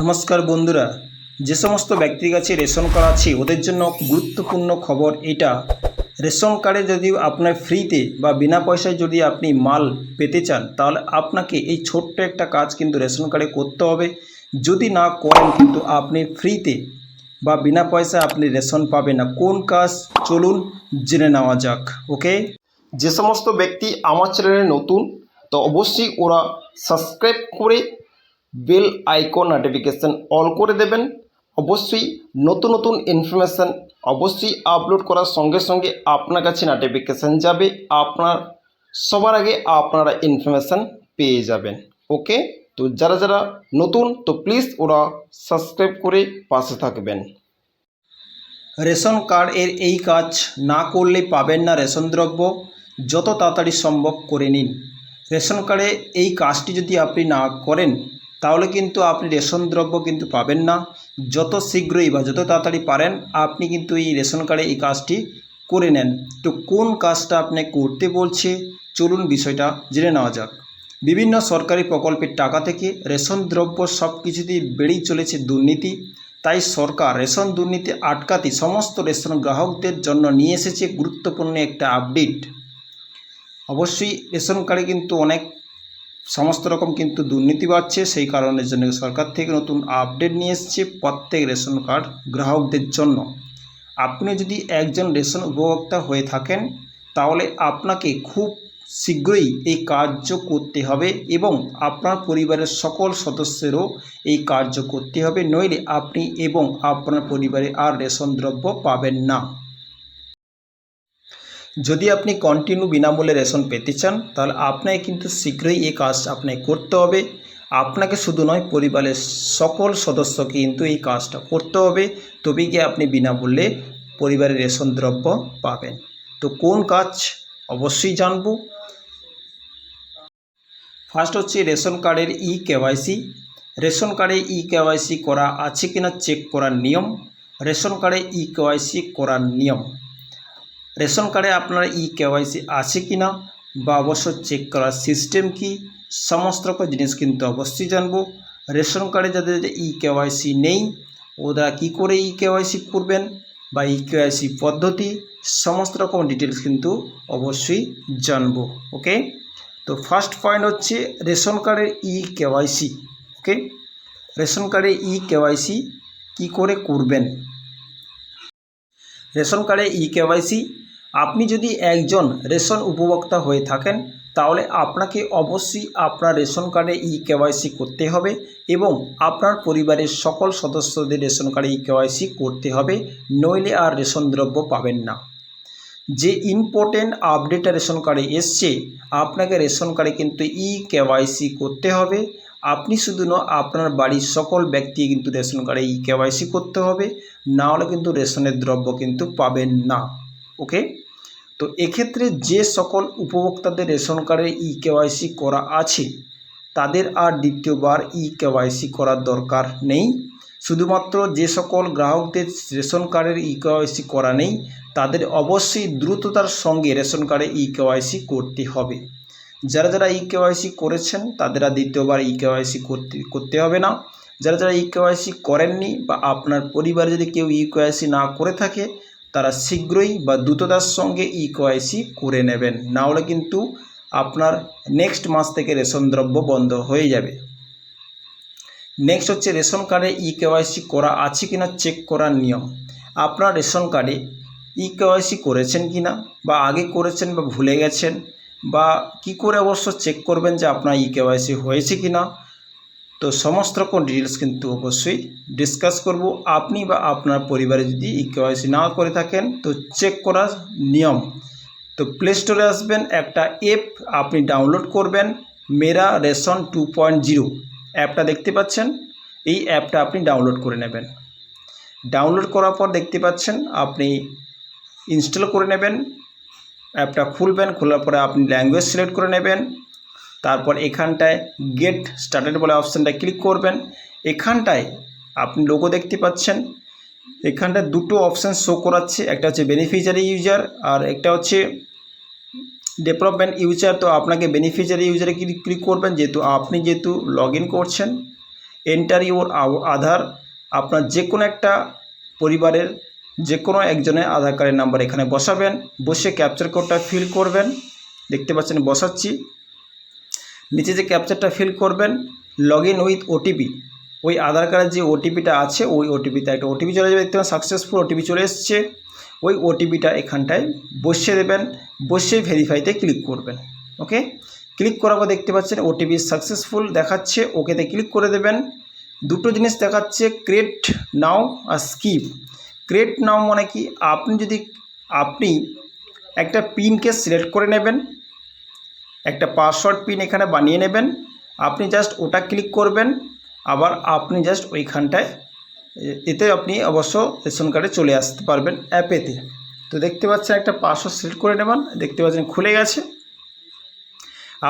নমস্কার বন্ধুরা। যে সমস্ত ব্যক্তির কাছে রেশন কার্ড আছে, ওদের জন্য গুরুত্বপূর্ণ খবর এটা। রেশন কার্ডে যদি আপনার ফ্রিতে বা বিনা পয়সায় যদি আপনি মাল পেতে চান, তাহলে আপনাকে এই ছোট্ট একটা কাজ কিন্তু রেশন কার্ডে করতে হবে। যদি না করেন কিন্তু আপনি ফ্রিতে বা বিনা পয়সায় আপনি রেশন পাবেন না। কোন কাজ? চলুন জেনে নেওয়া যাক, ওকে? যে সমস্ত ব্যক্তি আমার চ্যানেলে নতুন, তো অবশ্যই ওরা সাবস্ক্রাইব করে বেল আইকন নোটিফিকেশান অল করে দেবেন। অবশ্যই নতুন নতুন ইনফরমেশান অবশ্যই আপলোড করার সঙ্গে সঙ্গে আপনার কাছে নোটিফিকেশান যাবে। আপনার, সবার আগে আপনারা ইনফরমেশান পেয়ে যাবেন। ওকে তো যারা যারা নতুন, তো প্লিজ ওরা সাবস্ক্রাইব করে পাশে থাকবেন। রেশন কার্ড এর এই কাজ না করলে পাবেন না রেশন দ্রব্য। যত তাড়াতাড়ি সম্ভব করে নিন। রেশন কার্ডে এই কাজটি যদি আপনি না করেন তাহলে কিন্তু আপনি রেশন দ্রব্য কিন্তু পাবেন না। যত শীঘ্রই বা যত তাড়াতাড়ি পারেন, আপনি কিন্তু এই রেশন কার্ডে এই কাজটি করে নেন। তো কোন কাজটা আপনি করতে বলছে, চলুন বিষয়টা জেনে নেওয়া যাক। বিভিন্ন সরকারি প্রকল্পের টাকা থেকে রেশন দ্রব্য সব কিছুতেই বেড়েই চলেছে দুর্নীতি। তাই সরকার রেশন দুর্নীতি আটকাতে সমস্ত রেশন গ্রাহকদের জন্য নিয়ে এসেছে গুরুত্বপূর্ণ একটা আপডেট। অবশ্যই রেশন কার্ডে কিন্তু অনেক সমস্ত রকম কিন্তু দুর্নীতি বাড়ছে, সেই কারণের জন্য সরকার থেকে নতুন আপডেট নিয়ে এসেছে প্রত্যেক রেশন কার্ড গ্রাহকদের জন্য। আপনি যদি একজন রেশন উপভোক্তা হয়ে থাকেন, তাহলে আপনাকে খুব শীঘ্রই এই কার্য করতে হবে এবং আপনার পরিবারের সকল সদস্যেরও এই কার্য করতে হবে, নইলে আপনি এবং আপনার পরিবারে আর রেশন দ্রব্য পাবেন না। যদি আপনি কন্টিনিউ বিনামূল্যে রেশন পেতে চান, তাহলে আপনাকে কিন্তু শীঘ্রই এই কাজ আপনাকে করতে হবে। আপনাকে শুধু নয়, পরিবারের সকল সদস্যকে কিন্তু এই কাজটা করতে হবে। তবেই গিয়ে আপনি বিনামূল্যে পরিবারের রেশন দ্রব্য পাবেন। তো কোন কাজ? অবশ্যই জানব। ফার্স্ট হচ্ছে রেশন কার্ডের ই কেওয়াইসি রেশন কার্ডে ই কেওয়াইসি করা আছে কিনা চেক করার নিয়ম। রেশন কার্ডে ই কেওয়াইসি করার নিয়ম। রেশন কার্ডে আপনার ই কেওয়াইসি আছে কি না বা অবশ্য চেক করার সিস্টেম কি? সমস্ত রকম জিনিস কিন্তু অবশ্যই জানব। রেশন কার্ডে যাদের ই কেওয়াইসি নেই, ওরা কী করে ই কেওয়াইসি করবেন বা ই কেওয়াইসি পদ্ধতি? সমস্ত রকম ডিটেলস কিন্তু অবশ্যই জানব ওকে তো ফার্স্ট পয়েন্ট হচ্ছে রেশন কার্ডের ই কেওয়াইসি ওকে রেশন কার্ডের ই কেওয়াইসি কী করে করবেন? রেশন কার্ডে ই কেওয়াইসি আপনি যদি একজন রেশন উপভোক্তা হয়ে থাকেন, তাহলে আপনাকে অবশ্যই আপনার রেশন কার্ডে ই কেওয়াইসি করতে হবে এবং আপনার পরিবারের সকল সদস্যদের রেশন কার্ডে ই কেওয়াইসি করতে হবে, নইলে আর রেশন দ্রব্য পাবেন না। যে ইম্পর্টেন্ট আপডেট রেশন কার্ডে এসছে, আপনাকে রেশন কার্ডে কিন্তু ই কেওয়াইসি করতে হবে। আপনি শুধু না, আপনার বাড়ির সকল ব্যক্তি কিন্তু রেশন কার্ডে ই কেওয়াইসি করতে হবে না হলে কিন্তু রেশনের দ্রব্য কিন্তু পাবেন না। ওকে তো এক্ষেত্রে যে সকল উপভোক্তাদের রেশন কার্ডে ই কেওয়াইসি করা আছে, তাদের আর দ্বিতীয়বার ই কেওয়াইসি করার দরকার নেই। শুধুমাত্র যে সকল গ্রাহকদের রেশন কার্ডের ই কেওয়াইসি করা নেই, তাদের অবশ্যই দ্রুততার সঙ্গে রেশন কার্ডে ই কেওয়াইসি করতে হবে। যারা যারা ই কেওয়াইসি করেছেন, তাদের আর দ্বিতীয়বার ই কেওয়াইসি করতে করতে হবে না। যারা যারা ই কেওয়াইসি করেননি বা আপনার পরিবারে যদি কেউ ই কেওয়াইসি না করে থাকে তারা শীঘ্রই বা দ্রুততার সঙ্গে ই কেওয়াইসি করে নেবেন। না হলে কিন্তু আপনার নেক্সট মাস থেকে রেশন দ্রব্য বন্ধ হয়ে যাবে। নেক্সট হচ্ছে রেশন কার্ডে ই কেওয়াইসি করা আছে কিনা চেক করার নিয়ম। আপনার রেশন কার্ডে ই কেওয়াইসি করেছেন কি না বা আগে করেছেন বা ভুলে গেছেন বা কি করে অবশ্য চেক করবেন যে আপনার ই কেওয়াইসি হয়েছে কি না তো সমস্ত রকম ডিটেলস কিন্তু অবশ্যই ডিসকাস করব। আপনি বা আপনার পরিবারে যদি ই কেওয়াইসি না করে থাকেন, তো চেক করার নিয়ম। তো প্লে স্টোরে আসবেন, একটা অ্যাপ আপনি ডাউনলোড করবেন Mera ration two point zero অ্যাপটা দেখতে পাচ্ছেন, এই অ্যাপটা আপনি ডাউনলোড করে নেবেন। ডাউনলোড করার পর দেখতে পাচ্ছেন, আপনি ইনস্টল করে নেবেন। অ্যাপটা খুলবেন, খোলার পরে আপনি ল্যাঙ্গুয়েজ সিলেক্ট করে নেবেন। তারপর এখানটায় গেট স্টার্টেড বলে অপশানটা ক্লিক করবেন। এখানটায় আপনি লোগো দেখতে পাচ্ছেন। এখানটায় দুটো অপশান শো করাচ্ছে, একটা হচ্ছে বেনিফিশিয়ারি ইউজার আর একটা হচ্ছে ডেভেলপমেন্ট ইউজার তো আপনাকে বেনিফিশিয়ারি ইউজারে ক্লিক ক্লিক করবেন, যেহেতু আপনি যেহেতু লগ করছেন এন্টার ইউর আধার আপনার যে কোনো একটা পরিবারের যে কোনো একজনের আধার কার্ডের নাম্বার এখানে বসাবেন। বসে ক্যাপচার কোডটা ফিল করবেন। দেখতে পাচ্ছেন বসাচ্ছি। নিচে যে ক্যাপচারটা ফিল করবেন লগ ইন উইথ ওটিপি ওই আধার কার্ডের যে ওটিপিটা আছে, ওই ওটিপিতে একটা ওটিপি চলে যাবে, দেখতে সাকসেসফুল ওটিপি চলে এসছে। ওই ওটিপিটা এখানটায় বসিয়ে দেবেন, বসিয়ে ভেরিফাইতে ক্লিক করবেন ওকে ক্লিক করার পর দেখতে পাচ্ছেন ওটিপি সাকসেসফুল দেখাচ্ছে ওকেতে ক্লিক করে দেবেন। দুটো জিনিস দেখাচ্ছে ক্রেট নাও আর স্কিপ ক্রেট নাও মানে কি? আপনি যদি, আপনি একটা পিনকে সিলেক্ট করে নেবেন একটা পাসওয়ার্ড পিন এখানে বানিয়ে নেবেন। আপনি জাস্ট ওটা ক্লিক করবেন। আবার আপনি জাস্ট ওইখানটায় এতে আপনি অবশ্য রেশন কার্ডে চলে আসতে পারবেন অ্যাপেতে তো দেখতে পাচ্ছেন একটা পাসওয়ার্ড সিলেক্ট করে নেবেন। দেখতে পাচ্ছেন খুলে গেছে।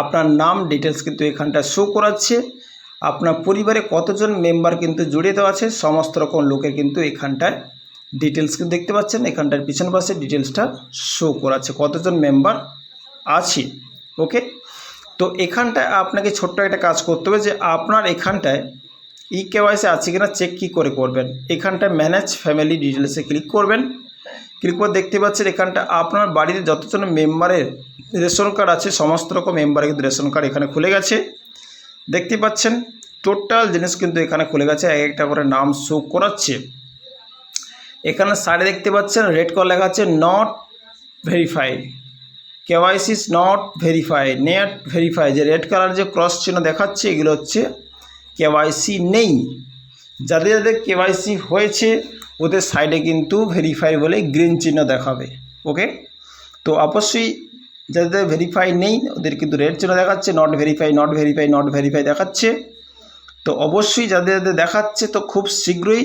আপনার নাম ডিটেলস কিন্তু এখানটায় শো করাচ্ছে। আপনার পরিবারে কতজন মেম্বার কিন্তু জুড়ে দেওয়া আছে, সমস্ত রকম লোকের কিন্তু এখানটায় ডিটেলস কিন্তু দেখতে পাচ্ছেন। এখানটার পিছন পাশে ডিটেলসটা শো করাচ্ছে। কতজন মেম্বার আছে? ওকে তো এখানটায় আপনাকে ছোট্ট একটা কাজ করতে হবে যে আপনার এখানটায় ই কেওয়াইসি আছে কিনা চেক কী করে করবেন। এখানটায় ম্যানেজ ফ্যামিলি ডিটেলসে ক্লিক করবেন। ক্লিক করে দেখতে পাচ্ছেন এখানটা আপনার বাড়িতে যতজন মেম্বারের রেশন কার্ড আছে, সমস্ত রকম মেম্বারের কিন্তু রেশন কার্ড এখানে খুলে গেছে। দেখতে পাচ্ছেন টোটাল জিনিস কিন্তু এখানে খুলে গেছে, এক একটা করে নাম শো করাচ্ছে। এখানে সাইডে দেখতে পাচ্ছেন রেড কালার লেখা আছে not verified KYC is not verify not verify যে রেড কালার যে ক্রস চিহ্ন দেখাচ্ছে, এগুলো হচ্ছে কেওয়াইসি নেই। যাদের যাদের কেওয়াইসি হয়েছে, ওদের সাইডে কিন্তু ভেরিফাই বলে গ্রিন চিহ্ন দেখাবে। ওকে তো অবশ্যই যাদের ভেরিফাই নেই, ওদের কিন্তু রেড চিহ্ন দেখাচ্ছে not verify not verify not verify দেখাচ্ছে। তো অবশ্যই যাদের যাদের দেখাচ্ছে, তো খুব শীঘ্রই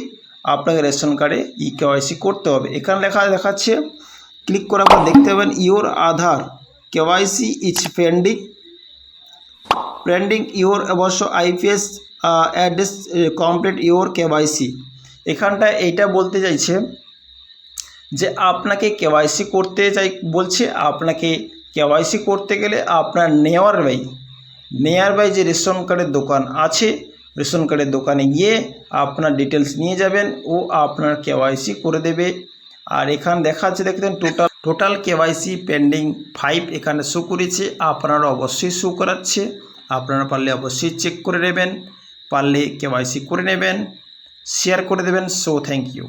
আপনাকে রেশন কার্ডে ই কেওয়াইসি করতে হবে। এখানে লেখা দেখাচ্ছে ক্লিক করার পর দেখতে পাবেন your Aadhaar KYC is pending. Pending your, অবশ্য IPS address complete your KYC এখানটায় এইটা বলতে চাইছে যে আপনাকে কেওয়াইসি করতে চাই, বলছে আপনাকে কেওয়াইসি করতে গেলে আপনার নেওয়ার বাই নেয়ার বাই যে রেশন কার্ডের দোকান আছে, রেশন কার্ডের দোকানে গিয়ে আপনার ডিটেলস নিয়ে যাবেন ও আপনার কেওয়াইসি করে দেবে। আর এখানে দেখা যাচ্ছে দেখতেন total total KYC pending five এখানে শো করেছে। আপনারা অবশ্যই শো করাচ্ছে। আপনারা পারলে অবশ্যই চেক করে নেবেন, পারলে কেওয়াইসি করে নেবেন শেয়ার করে দেবেন। So thank you